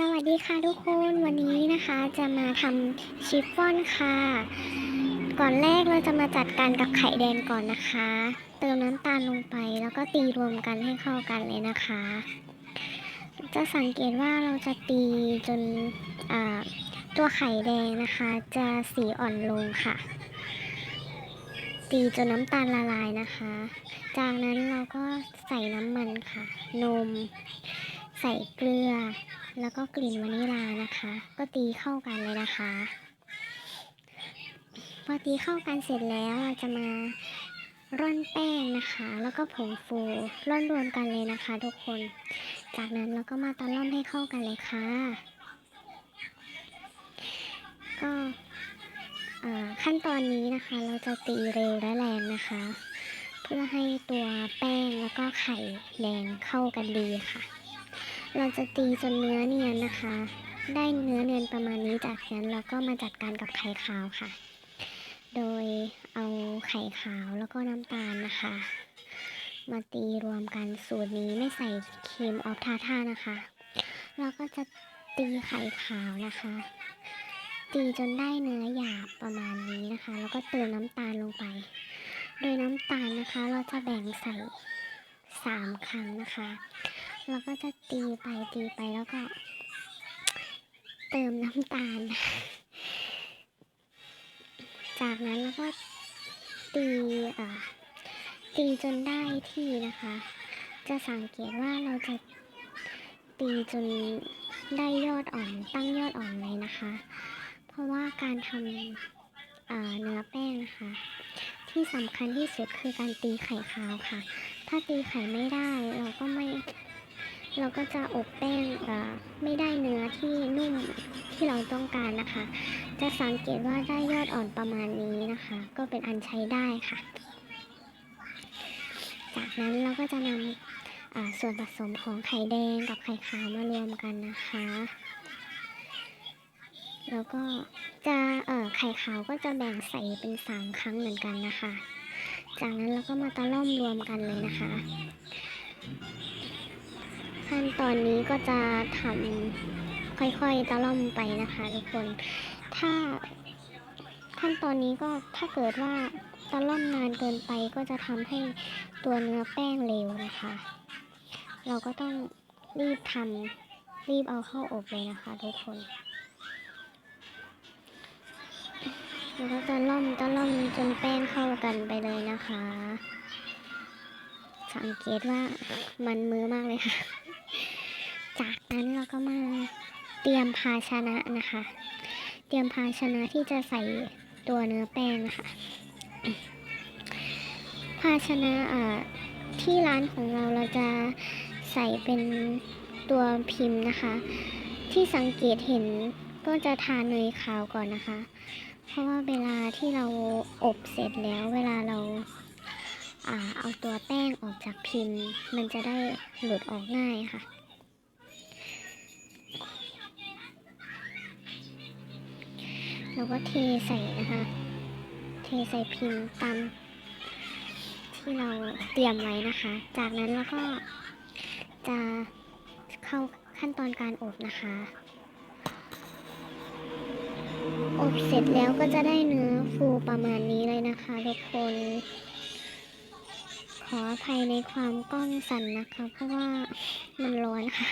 สวัสดีค่ะทุกคนวันนี้นะคะจะมาทำชิฟฟ่อนค่ะ ก่อนแรกเราจะมาจัดการกับไข่แดงก่อนนะคะ เติมน้ำตาลลงไปแล้วก็ตีรวมกันให้เข้ากันเลยนะคะ จะสังเกตว่าเราจะตีจนตัวไข่แดงนะคะ จะสีอ่อนลงค่ะ ตีจนน้ำตาลละลายนะคะ จากนั้นเราก็ใส่น้ำมันค่ะ นม ใส่เกลือ แล้วก็กลิ่นวานิลานะคะ ก็ตีเข้ากันเลยนะคะ พอตีเข้ากันเสร็จแล้วเราจะมาร่อนแป้งนะคะ แล้วก็ผงฟูร่อนรวมกันเลยนะคะ ทุกคน จากนั้นเราก็มาตะล่อมให้เข้ากันเลยค่ะ ก็ขั้นตอนนี้นะคะเราจะตีเร็วและแรงนะคะ เพื่อให้ตัวแป้งแล้วก็ไข่แดงเข้ากันดีค่ะ เราจะตีจนเนื้อเนียนนะคะ ได้เนื้อเนียนประมาณนี้จากนั้นเราก็มาจัดการกับไข่ขาวค่ะ โดยเอาไข่ขาวแล้วก็น้ำตาลนะคะ มาตีรวมกันสูตรนี้ไม่ใส่ครีมออฟทาท่านะคะ เราก็จะตีไข่ขาวนะคะ ตีจนได้เนื้อหยาบประมาณนี้นะคะ แล้วก็เติมน้ำตาลลงไป โดยน้ำตาลนะคะเราจะแบ่งใส่สามครั้งนะคะ เราก็จะตีไปตีไปแล้วก็ เติมน้ำตาล จากนั้นเราก็ตีอ่าตีจนได้ที่นะคะ จะสังเกตว่าเราจะตีจนได้ยอดอ่อนตั้งยอดอ่อนเลยนะคะ เพราะว่าการทำเนื้อแป้งนะคะ ที่สำคัญที่สุดคือการตีไข่ขาวค่ะ ถ้าตีไข่ไม่ได้เราก็ไม่ เราก็จะอบแป้งไม่ได้เนื้อที่นุ่มที่เราต้องการนะคะ จะสังเกตว่าได้ยอดอ่อนประมาณนี้นะคะ ก็เป็นอันใช้ได้ค่ะ จากนั้นเราก็จะนำส่วนผสมของไข่แดงกับไข่ขาวมารวมกันนะคะ แล้วก็จะเอ่อไข่ขาวก็จะแบ่งใส่เป็นสามครั้งเหมือนกันนะคะ จากนั้นเราก็มาตะล่อมรวมกันเลยนะคะ ขั้นตอนนี้ก็จะทำค่อยๆตะล่อมไปนะคะทุกคน ถ้าขั้นตอนนี้ก็ถ้าเกิดว่าตะล่อมนานเกินไปก็จะทำให้ตัวเนื้อแป้งเหลวนะคะ เราก็ต้องรีบทำรีบเอาเข้าอบเลยนะคะทุกคนเราก็จะล่อมตะล่อมจนแป้งเข้ากันไปเลยนะคะ สังเกตว่ามันมือมากเลยค่ะ จากนั้นเราก็มาเตรียมภาชนะนะคะ เตรียมภาชนะที่จะใส่ตัวเนื้อแป้งนะคะภาชนะที่ร้านของเราเราจะใส่เป็นตัวพิมพ์นะคะ ที่สังเกตเห็นก็จะทาเนยขาวก่อนนะคะ เพราะว่าเวลาที่เราอบเสร็จแล้วเวลาเราอ่าเอาตัวแป้งออกจากพิมพ์ มันจะได้หลุดออกง่ายค่ะ แล้วก็เทใส่นะคะ เทใส่พิมพ์ตามที่เราเตรียมไว้นะคะ จากนั้นแล้วก็จะเข้าขั้นตอนการอบนะคะ อบเสร็จแล้วก็จะได้เนื้อฟูประมาณนี้เลยนะคะทุกคน ขออภัยในความกล้องสั่นนะคะ เพราะว่ามันร้อนค่ะ